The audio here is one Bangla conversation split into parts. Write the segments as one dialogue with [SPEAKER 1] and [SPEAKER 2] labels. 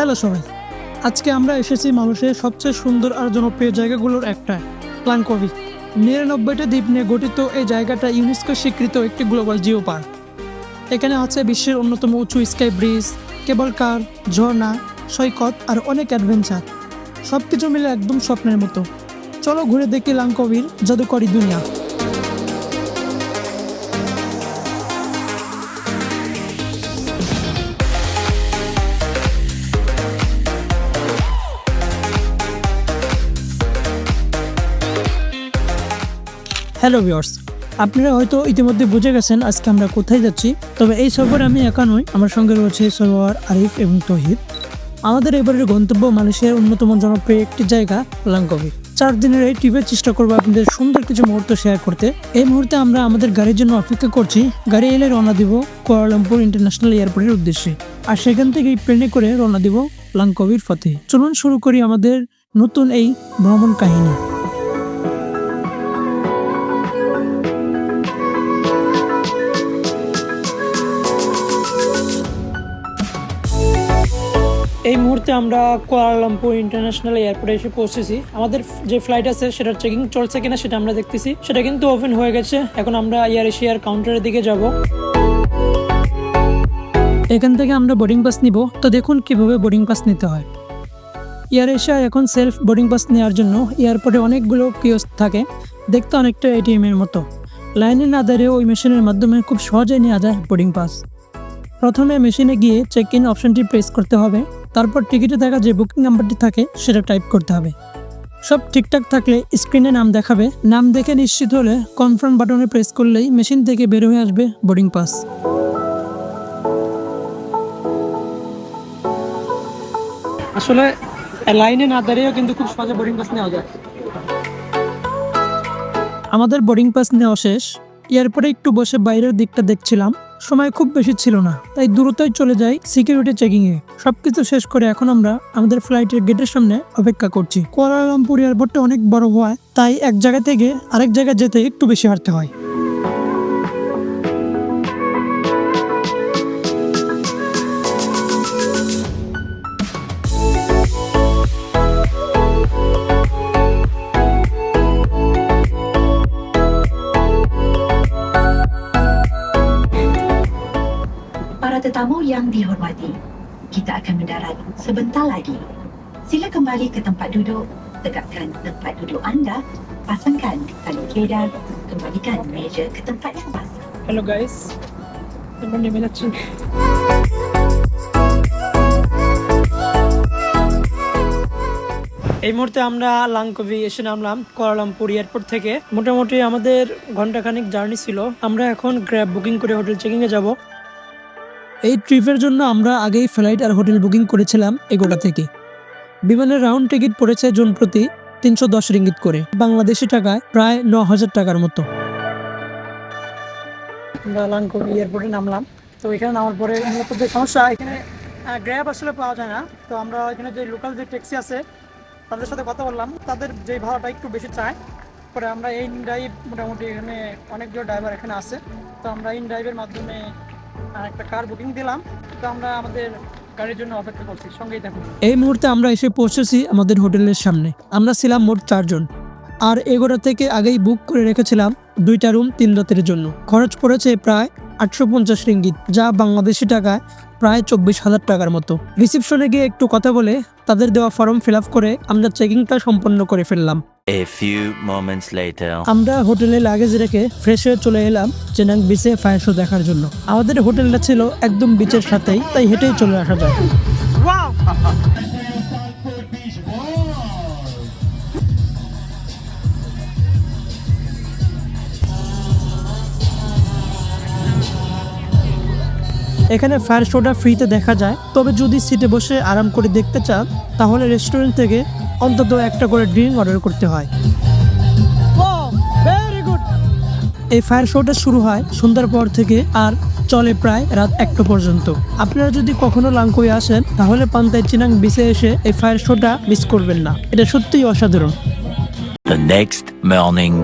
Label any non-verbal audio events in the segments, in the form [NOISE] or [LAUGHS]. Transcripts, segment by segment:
[SPEAKER 1] হ্যালো সবাই, আজকে আমরা এসেছি মানুষের সবচেয়ে সুন্দর আর জনপ্রিয় জায়গাগুলোর একটা প্লাঙ্কভি নিরানব্বইটা দ্বীপ নিয়ে গঠিত এই জায়গাটা ইউনেস্কো স্বীকৃত একটি গ্লোবাল জিও পার্ক। এখানে আছে বিশ্বের অন্যতম উঁচু স্কাই ব্রিজ, কেবল কার, ঝর্ণা, সৈকত আর অনেক অ্যাডভেঞ্চার। সব কিছু মিলে একদম স্বপ্নের মতো। চলো ঘুরে দেখি লাঙ্কবির জাদুকরি দুনিয়া। হ্যালো ভিওর্স আপনারা হয়তো ইতিমধ্যে বুঝে গেছেন আজকে আমরা কোথায় যাচ্ছি। তবে এই সফরে আমি একা নই, আমার সঙ্গে রয়েছে সরোয়ার আরিফ এবং তহিদ আমাদের এবারের গন্তব্য মালয়েশিয়ার অন্যতম জনপ্রিয় একটি জায়গা লাঙ্কবি চার দিনের এই ট্রিপের চেষ্টা করব আপনাদের সুন্দর কিছু মুহূর্ত শেয়ার করতে। এই মুহূর্তে আমরা আমাদের গাড়ির জন্য অপেক্ষা করছি, গাড়ি এলে রওনা দিব কুয়ালালামপুর ইন্টারন্যাশনাল এয়ারপোর্টের উদ্দেশ্যে। আর সেখান থেকে প্লেনে করে রওনা দিব লাঙ্কবির ফতে চলুন শুরু করি আমাদের নতুন এই ভ্রমণ কাহিনী। এই মুহূর্তে আমরা কুয়ালালামপুর ইন্টারন্যাশনাল এয়ারপোর্টে এসে পৌঁছেছি। আমাদের যে ফ্লাইট আছে, সেটার চেকিং চলছে কিনা সেটা আমরা দেখতেছি। সেটা কিন্তু ওপেন হয়ে গেছে। এখন আমরা এয়ার এশিয়ার কাউন্টারের দিকে যাব। এখান থেকে আমরা বোর্ডিং পাস নিব। তো দেখুন কীভাবে বোর্ডিং পাস নিতে হয়। এয়ার এশিয়া এখন সেলফ বোর্ডিং পাস নেওয়ার জন্য এয়ারপোর্টে অনেকগুলো কিওস্ক থাকে। দেখতে অনেকটা এটিএম এর মতো। লাইনে না দাঁড়িয়ে ওই মেশিনের মাধ্যমে খুব সহজে নেওয়া যায় বোর্ডিং পাস প্রথমে মেশিনে গিয়ে চেক ইন অপশনটি প্রেস করতে হবে। তারপর টিকিটে থাকা যে বুকিং নাম্বারটি থাকে, সেটা টাইপ করতে হবে। সব ঠিকঠাক থাকলে স্ক্রিনে নাম দেখাবে। নাম দেখে নিশ্চিত হলে কনফার্ম বাটনে প্রেস করলেই মেশিন থেকে বের হয়ে আসবে বোর্ডিং পাস আসলে লাইনে না দাঁড়িয়েও কিন্তু খুব সহজে বোর্ডিং পাস নেওয়া যায়। আমাদের বোর্ডিং পাস নেওয়া শেষ। এয়ারপোর্টে একটু বসে বাইরের দিকটা দেখছিলাম। সময় খুব বেশি ছিল না, তাই দ্রুতই চলে যাই সিকিউরিটি চেকিং এ। সবকিছু শেষ করে এখন আমরা আমাদের ফ্লাইটের গেটের সামনে অপেক্ষা করছি। কোয়ালালামপুর এয়ারপোর্টটা অনেক বড় হওয়ায়, তাই এক জায়গা থেকে আরেক জায়গায় যেতে একটু বেশি হাঁটতে হয়।
[SPEAKER 2] tetamu yang dihormati, kita akan mendarat sebentar lagi. Sila kembali ke tempat duduk, tegakkan tempat duduk anda, pasangkan tali kedar, kembalikan meja ke tempat yang pas.
[SPEAKER 1] Hello guys আমরা নেমে যাচ্ছি এই মুহূর্তে আমরা লাংকভি এসে নামলাম কুয়ালালামপুর এয়ারপোর্ট থেকে মোটামুটি আমাদের ঘন্টাখানিক জার্নি ছিল আমরা এখন গ্র্যাব বুকিং করে হোটেল চেকিং এ যাব এই ট্রিপের জন্য আমরা আগেই ফ্লাইট আর হোটেল বুকিং করেছিলাম এগোটা থেকে। বিমানের রাউন্ড টিকিট পড়েছে জুন প্রতি তিনশো দশ রিঙ্গিত করে। বাংলাদেশি টাকায় প্রায় ন হাজার টাকার মতো। লাংকবি এয়ারপোর্টে নামলাম। তো এখানে নামার পরে মূলত যে সমস্যা, এখানে গ্র্যাব আসলে পাওয়া যায় না। তো আমরা এখানে যে লোকাল যে ট্যাক্সি আছে, তাদের সাথে কথা বললাম। তাদের যে ভাড়াটা একটু বেশি চায়। পরে আমরা এই ড্রাইভ মোটামুটি এখানে অনেকগুলো ড্রাইভার এখানে আছে। তো আমরা ইন ড্রাইভের মাধ্যমে একটা কার বুকিং দিলাম। তো আমরা আমাদের গাড়ির জন্য অপেক্ষা করছি। সঙ্গেই দেখুন এই মুহূর্তে আমরা এসে পৌঁছেছি আমাদের হোটেলের সামনে। আমরা ছিলাম মোট চারজন। আর এগোড়া থেকে আগেই বুক করে রেখেছিলাম দুইটা রুম তিন রাতের জন্য। খরচ পড়েছে প্রায় আটশো পঞ্চাশ রিঙ্গিত, যা বাংলাদেশি টাকায় প্রায় চব্বিশ হাজার টাকার মতো। রিসিপশনে গিয়ে একটু কথা বলে তাদের দেওয়া ফর্ম ফিল আপ করে আমরা চেকিংটা সম্পন্ন করে ফেললাম।
[SPEAKER 3] A few moments later.
[SPEAKER 1] আমরা হোটেলে লাগেজ রেখে ফ্রেশ হয়ে চলে এলাম চেনাং বিচে ফায়ার শো দেখার জন্য। আমাদের হোটেলটা ছিল একদম বিচের সাথেই তাই হেঁটেই চলে আসা যায়। [LAUGHS] এখানে ফায়ার শোটা ফ্রিতে দেখা যায়। তবে যদি সিটে বসে আরাম করে দেখতে চান তাহলে রেস্টুরেন্ট থেকে অন্তত একটা করে ড্রিঙ্ক অর্ডার করতে হয়। এই ফায়ার শোটা শুরু হয় সন্ধ্যার পর থেকে আর চলে প্রায় রাত একটা পর্যন্ত। আপনারা যদি কখনো লাঙ্কুই আসেন তাহলে পান্তায় চিনাং বিচে এসে এই ফায়ার শোটা মিস করবেন না। এটা সত্যিই অসাধারণ।
[SPEAKER 3] The next morning.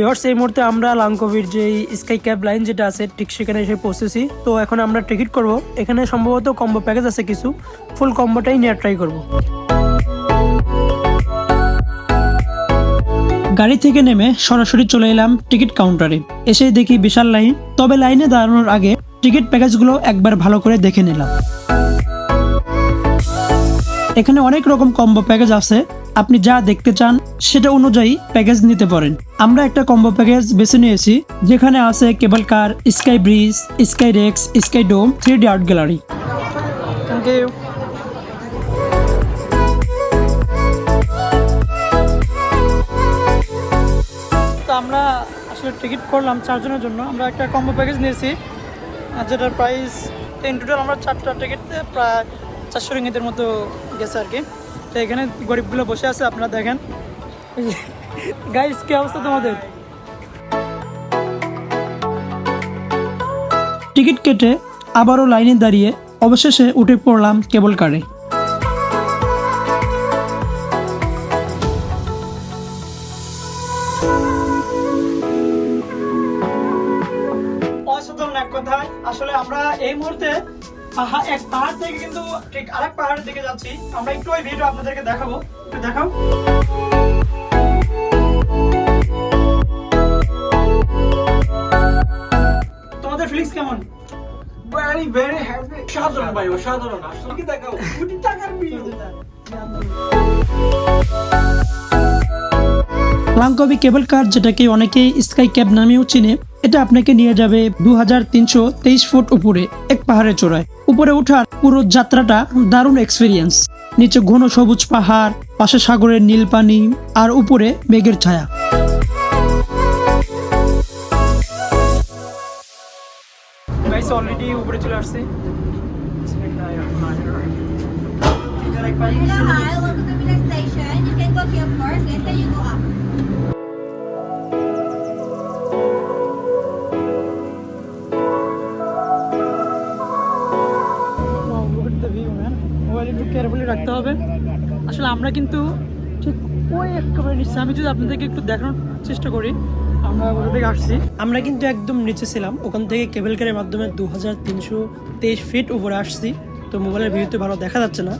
[SPEAKER 1] সো এই মুহূর্তে আমরা লাংকোভির যে স্কাই ক্যাব লাইন যেটা আছে, ঠিক সেখানে এসে পৌঁছেছি। তো এখন আমরা টিকিট করব। এখানে সম্ভবত কম্বো প্যাকেজ আছে কিছু। ফুল কম্বোটাই নেওয়ার ট্রাই করব। গাড়ি থেকে নেমে সরাসরি চলে এলাম টিকিট কাউন্টারে। এসে দেখি বিশাল লাইন। তবে লাইনে দাঁড়ানোর আগে টিকিট প্যাকেজগুলো একবার ভালো করে দেখে নিলাম। এখানে অনেক রকম কম্বো প্যাকেজ আছে। আপনি যা দেখতে চান সেটা অনুযায়ী প্যাকেজ নিতে পারেন। আমরা একটা কম্বো প্যাকেজ বেছে নিয়েছি, যেখানে আছে cable car sky bridge sky rex sky dome three D art gallery আমরা আসলে টিকিট করলাম চারজনের জন্য। আমরা একটা কম্বো প্যাকেজ নিয়েছি যেটার প্রাইস ইন টোটাল আমরা চারটা টিকিট প্রায় চারশো রিঙ্গিতের মতো গেছে আর কি। তো এখানে গরিবগুলো বসে আছে, আপনারা দেখেন। গাইস কি অবস্থা তোমাদের? টিকিট কেটে আবারও লাইনে দাঁড়িয়ে অবশেষে উঠে পড়লাম কেবল কারে। পাহা- এক পাহাড় থেকে কিন্তু ঠিক আরেক পাহাড়ের দিকে যাচ্ছি। আমরা একটু ওই আপনাদেরকে দেখাবো। একটু দেখাও। তোমাদের ফিলিংস কেমন?
[SPEAKER 4] ভেরি ভেরি হ্যাপি সাধারণ ভাই, অসাধারণ। আসলে কি দেখাও কোটি টাকার
[SPEAKER 1] কেবল কার, যেটাকে অনেকেই স্কাই ক্যাব নামেও চিনে, এটা আপনাকে নিয়ে যাবে দু হাজার তিনশো তেইশ ফুট উপরে, এক পাহাড়ে চড়ায়। উপরে ওঠার পুরো যাত্রাটা দারুণ এক্সপিরিয়েন্স নিচে ঘন সবুজ পাহাড় পাশে সাগরের নীল পানি আর উপরে মেঘের ছায়া। অলরেডি উপরে চলে আসছে। আসলে আমরা কিন্তু ঠিক ওই একেবারে নিচে। আমি যদি আপনাদেরকে একটু দেখানোর চেষ্টা করি আমরা ওখান থেকে আসছি। আমরা কিন্তু একদম নিচে ছিলাম। ওখান থেকে কেবল কারের মাধ্যমে দু হাজার তিনশো তেইশ ফিট উপরে আসছি। তো মোবাইলের ভিডিওতে ভালো দেখা যাচ্ছে না।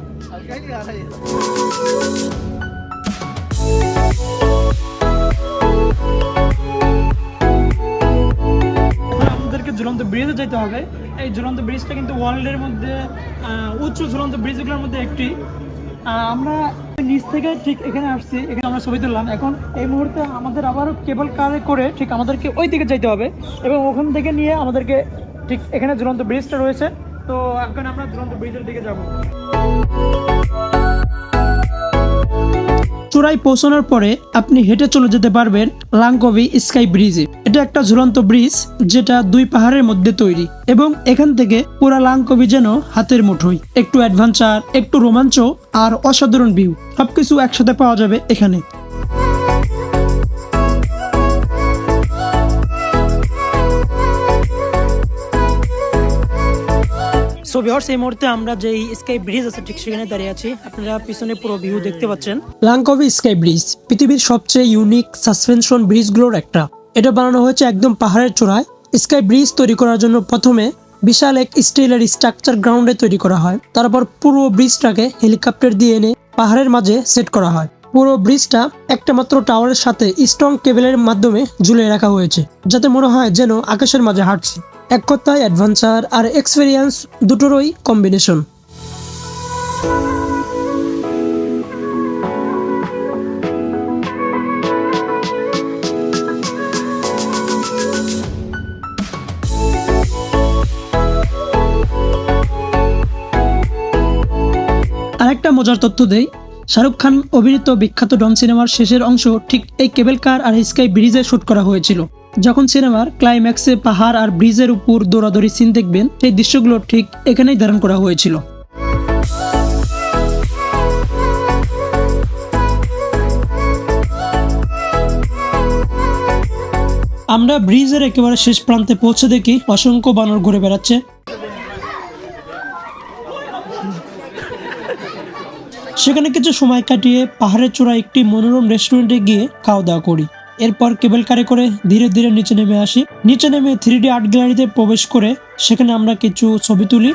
[SPEAKER 1] আমাদেরকে ঝুলন্ত ব্রিজে যেতে হবে। এই ঝুলন্ত ব্রিজটা কিন্তু ওয়ার্ল্ডের মধ্যে উচ্চ ঝুলন্ত ব্রিজগুলোর মধ্যে একটি। আমরা নিচ থেকে ঠিক এখানে আসছি, এখানে আমরা ছবি তুললাম। এখন এই মুহূর্তে আমাদের আবার কেবল কারে করে ঠিক আমাদেরকে ওই দিকে যাইতে হবে এবং ওখান থেকে নিয়ে আমাদেরকে ঠিক এখানে ঝুলন্ত ব্রিজটা রয়েছে। তো এখন আমরা ঝুলন্ত ব্রিজের দিকে যাব। চূড়ায় পৌঁছানোর পরে আপনি হেঁটে চলে যেতে পারবেন লাংকভি স্কাই ব্রিজে। এটা একটা ঝুলন্ত ব্রিজ যেটা দুই পাহাড়ের মধ্যে তৈরি এবং এখান থেকে পুরা লাংকভি যেন হাতের মুঠোই একটু অ্যাডভেঞ্চার, একটু রোমাঞ্চ আর অসাধারণ ভিউ। সবকিছু একসাথে পাওয়া যাবে এখানে। সো ভিউয়ার্স এই মুহূর্তে আমরা যে স্কাই ব্রিজ আছে, ঠিক সেখানে দাঁড়িয়ে আছি। আপনারা পিছনে পুরো ভিউ দেখতে পাচ্ছেন। লাংকভি স্কাই ব্রিজ পৃথিবীর সবচেয়ে ইউনিক সাসপেনশন ব্রিজগুলোর একটা। এটা বানানো হয়েছে একদম পাহাড়ের চূড়ায়। স্কাই ব্রিজ তৈরি করার জন্য প্রথমে বিশাল এক স্টিলের স্ট্রাকচার গ্রাউন্ডে তৈরি করা হয়। তারপর পুরো ব্রিজটাকে হেলিকপ্টার দিয়ে এনে পাহাড়ের মাঝে সেট করা হয়। পুরো ব্রিজটা একটা মাত্র টাওয়ারের সাথে স্ট্রং কেবলের মাধ্যমে ঝুলিয়ে রাখা হয়েছে, যাতে মনে হয় যেন আকাশের মাঝে হাঁটছি। এক কথায় অ্যাডভেঞ্চার আর এক্সপিরিয়েন্স দুটোরই কম্বিনেশন আরেকটা মজার তথ্য দেই, শাহরুখ খান অভিনীত বিখ্যাত ডন সিনেমার শেষের অংশ ঠিক এই কেবল কার আর স্কাই ব্রিজে শ্যুট করা হয়েছিল। যখন সিনেমার ক্লাইম্যাক্সে পাহাড় আর ব্রিজের উপর দৌড়াদৌড়ি সিন দেখবেন, সেই দৃশ্যগুলো ঠিক এখানেই ধারণ করা হয়েছিল। আমরা ব্রিজের একেবারে শেষ প্রান্তে পৌঁছে দেখি অসংখ্য বানর ঘুরে বেড়াচ্ছে। সেখানে কিছু সময় কাটিয়ে পাহাড়ের চূড়ায় একটি মনোরম রেস্টুরেন্টে গিয়ে খাওয়া দাওয়া করি। এরপর কেবল কারে করে ধীরে ধীরে নিচে নেমে আসি। নিচে নেমে থ্রি ডি আর্ট গ্যালারিতে প্রবেশ করে সেখানে আমরা কিছু ছবি তুলি।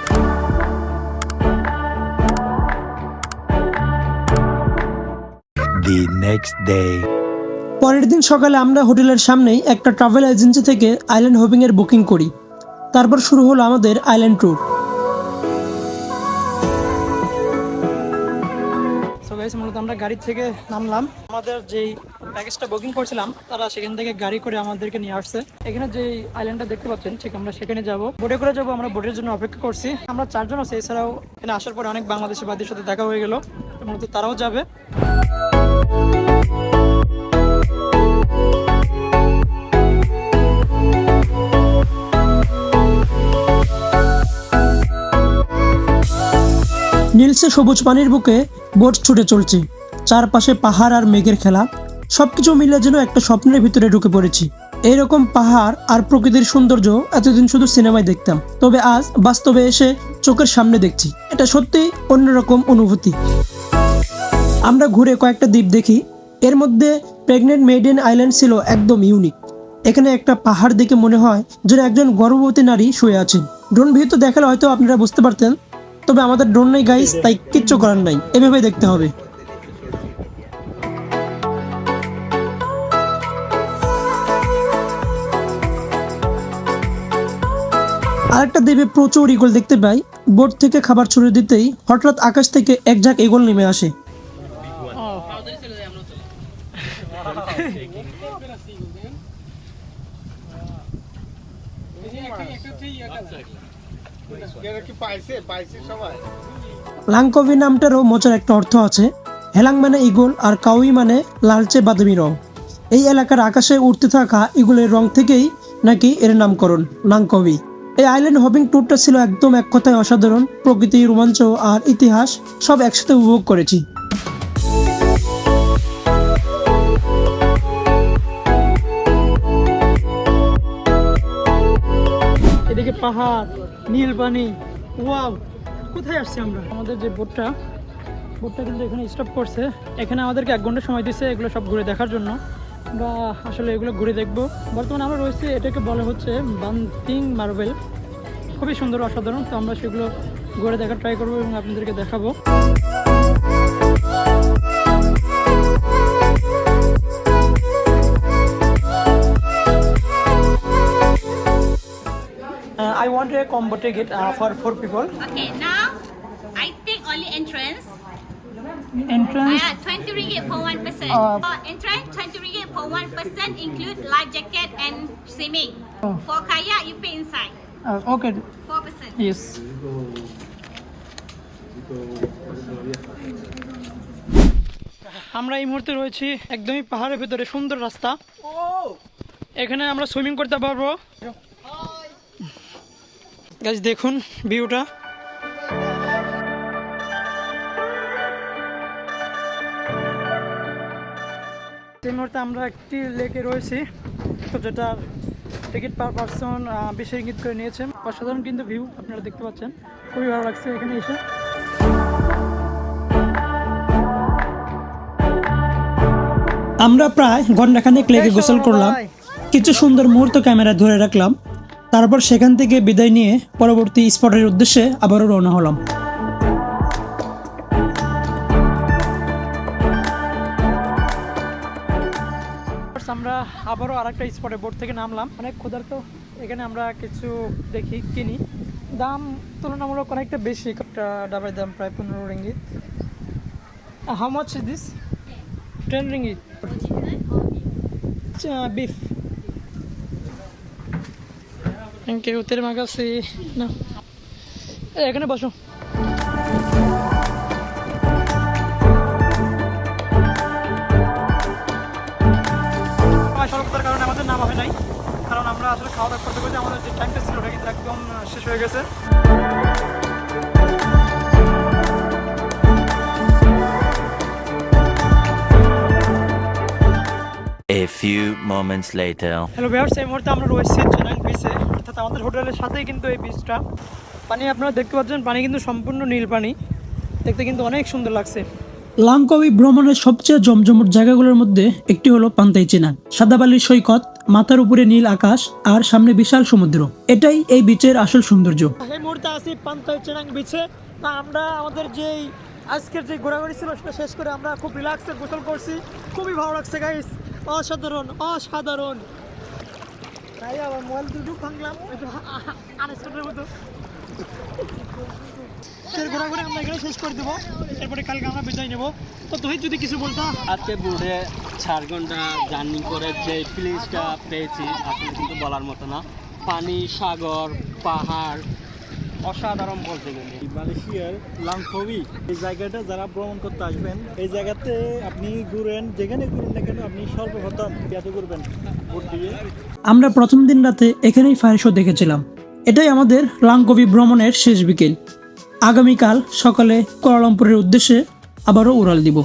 [SPEAKER 3] The next
[SPEAKER 1] পরের দিন সকালে আমরা হোটেলের সামনেই একটা ট্রাভেল এজেন্সি থেকে আইল্যান্ড হোপিং এর বুকিং করি। তারপর শুরু হলো আমাদের আইল্যান্ড ট্যুর সো মূলত আমরা গাড়ি থেকে নামলাম। আমাদের যেই প্যাকেজটা বুকিং করছিলাম, তারা সেখান থেকে গাড়ি করে আমাদেরকে নিয়ে আসছে। এখানে যে আইল্যান্ডটা দেখতে পাচ্ছেন, ঠিক আমরা সেখানে যাব। বোটে করে যাব, আমরা বোটের জন্য অপেক্ষা করছি। আমরা চারজন আছি, এছাড়াও এখানে আসার পরে অনেক বাংলাদেশি বাদীর সাথে দেখা হয়ে গেল। মূলত তারাও যাবে। নীলসে সবুজ পানির বুকে বোট ছুটে চলছে। চারপাশে পাহাড় আর মেঘের খেলা। সবকিছু মিলে যেন একটা স্বপ্নের ভিতরে ঢুকে পড়েছি। এরকম পাহাড় আর প্রকৃতির সৌন্দর্য এতদিন শুধু সিনেমায় দেখতাম। তবে আজ বাস্তবে এসে চোখের সামনে দেখছি। এটা সত্যি অন্যরকম অনুভূতি। আমরা ঘুরে কয়েকটা দ্বীপ দেখি। এর মধ্যে প্রেগনেন্ট মেডেন আইল্যান্ড ছিল একদম ইউনিক। এখানে একটা পাহাড় দেখে মনে হয় যেন একজন গর্ভবতী নারী শুয়ে আছেন। ড্রোন ভিউ তো দেখালে হয়তো আপনারা বুঝতে পারতেন, তবে আমাদের ড্রোন নেই গাইস তাই কিচ্ছু করার নাই। এভাবে দেখতে হবে। আরেকটা দেবে প্রচুর ইগল দেখতে পাই। বোট থেকে খাবার ছড়িয়ে দিতেই হঠাৎ আকাশ থেকে এক ঝাঁক ইগল নেমে আসে। লাংকভি নামটারও মজার একটা অর্থ আছে। হেলাং মানে ইগল আর কাউই মানে লালচে বাদামি রং। এই এলাকার আকাশে উঠতে থাকা ইগলের রং থেকেই নাকি এর নামকরণ, লাংকভি। এই আইল্যান্ড হপিং ট্যুরটা ছিল একদম এক কথায় অসাধারণ। প্রকৃতি রোমাঞ্চ আর ইতিহাস সব একসাথে উপভোগ করেছি। এদিকে পাহাড় নীল পানি ওয়াও কোথায় আসছি আমরা? আমাদের যে বোটটা বোটটা কিন্তু এখানে স্টপ করছে। এখানে আমাদেরকে এক ঘণ্টা সময় দিচ্ছে এগুলো সব ঘুরে দেখার জন্য। আমরা আসলে এগুলো ঘুরে দেখব বর্তমানে আমরা রয়েছি এটাকে বলা হচ্ছে বান্তিং মার্বেল খুবই সুন্দর অসাধারণ তো আমরা সেগুলো ঘুরে দেখার ট্রাই করব এবং আপনাদেরকে দেখাবো I want a combo ticket uh, for four people.
[SPEAKER 5] Okay, now I think only entrance.
[SPEAKER 1] Entrance.
[SPEAKER 5] Yeah, 20 ringgit for one person.
[SPEAKER 1] Uh,
[SPEAKER 5] for entrance, 20 ringgit for one person, include life jacket and swimming.
[SPEAKER 1] Oh.
[SPEAKER 5] For kayak, you pay inside.
[SPEAKER 1] Uh, okay.
[SPEAKER 5] Four person.
[SPEAKER 1] Yes. আমরা এই মুহূর্তে রয়েছি একদমই পাহাড়ের ভেতরে সুন্দর রাস্তা এখানে আমরা সুইমিং করতে পারব গাছ দেখুন ভিউটা এই মুহূর্তে আমরা একটি লেকে রয়েছি তো যেটা টিকিট পার পার্সন বিশ ইঙ্গিত করে নিয়েছে অসাধারণ কিন্তু ভিউ আপনারা দেখতে পাচ্ছেন। খুবই ভালো লাগছে এখানে এসে। আমরা প্রায় ঘন্টাখানেক লেগে গোসল করলাম। কিছু সুন্দর মুহূর্ত ক্যামেরা ধরে রাখলাম। তারপর সেখান থেকে বিদায় নিয়ে পরবর্তী স্পটের উদ্দেশ্যে আবারও রওনা হলাম। আমরা আবারও আরেকটা স্পটে বোট থেকে নামলাম। অনেক ক্ষুধার্ত। এখানে আমরা কিছু দেখি, কিনি। দাম তুলনামূলক অনেকটা বেশি। একটা ডাবের দাম প্রায় পনেরো ringgit. How much is this ten ringgit. বিফ থ্যাংক ইউ তেরমা কাছে না। এখানে বসো। খাওয়া দাওয়া করতে করতে আমাদের যে টাইমটা ছিল ওটা কিন্তু একদম শেষ হয়ে গেছে।
[SPEAKER 3] A few moments later.
[SPEAKER 1] Hello viewers এই মুহূর্তে আমরা রয়েছি চেনাং বিচে অর্থাৎ আমাদের হোটেলের সাথেই কিন্তু এই বিচটা পানি আপনারা দেখতে পাচ্ছেন পানি কিন্তু সম্পূর্ণ নীল পানি। দেখতে কিন্তু অনেক সুন্দর লাগছে। লাংকবি ভ্রমণের সবচেয়ে জমজমট জায়গাগুলোর মধ্যে একটি হলো পান্তাই চেনান সাদাবালির সৈকত মাথার উপরে নীল আকাশ আর সামনে বিশাল সমুদ্র এটাই এই বিচের আসল সৌন্দর্য এই মুহূর্তে পান্তাই চেনাং বিচে তা আমরা আমাদের যেই আজকের যে ঘোরাঘুরি ছিল সেটা শেষ করে আমরা খুব রিল্যাক্সে গোসল করছি খুবই ভালো লাগছে গাইস অসাধারণ অসাধারণ মোবাইল দুটো ভাঙলাম একটু আনস্টপের মতো সেই ঘোরাঘুরি আমরা এখানে শেষ করে দেবো। এরপরে কালকে আমরা বিদায় নেব। তো তুই যদি কিছু বলতা?
[SPEAKER 6] আজকে বোর্ডে চার ঘণ্টা জার্নি করে যে প্লেসটা পেয়েছি আসলে কিন্তু বলার মতো না। পানি সাগর পাহাড় অসাধারণ বলতে গেলে
[SPEAKER 7] মালয়েশিয়ার লাংখবি এই জায়গাটা যারা ভ্রমণ করতে আসবেন এই জায়গাতে আপনি ঘুরেন যেখানে ঘুরেন না কেন আপনি সর্বপ্রথম করবেন ভোট
[SPEAKER 1] আমরা প্রথম দিন রাতে এখানেই ফায়ার শো দেখেছিলাম। এটাই আমাদের লাংকবি ভ্রমণের শেষ বিকেল। আগামীকাল সকালে কুয়ালালামপুরের উদ্দেশ্যে আবারও উড়াল দিব।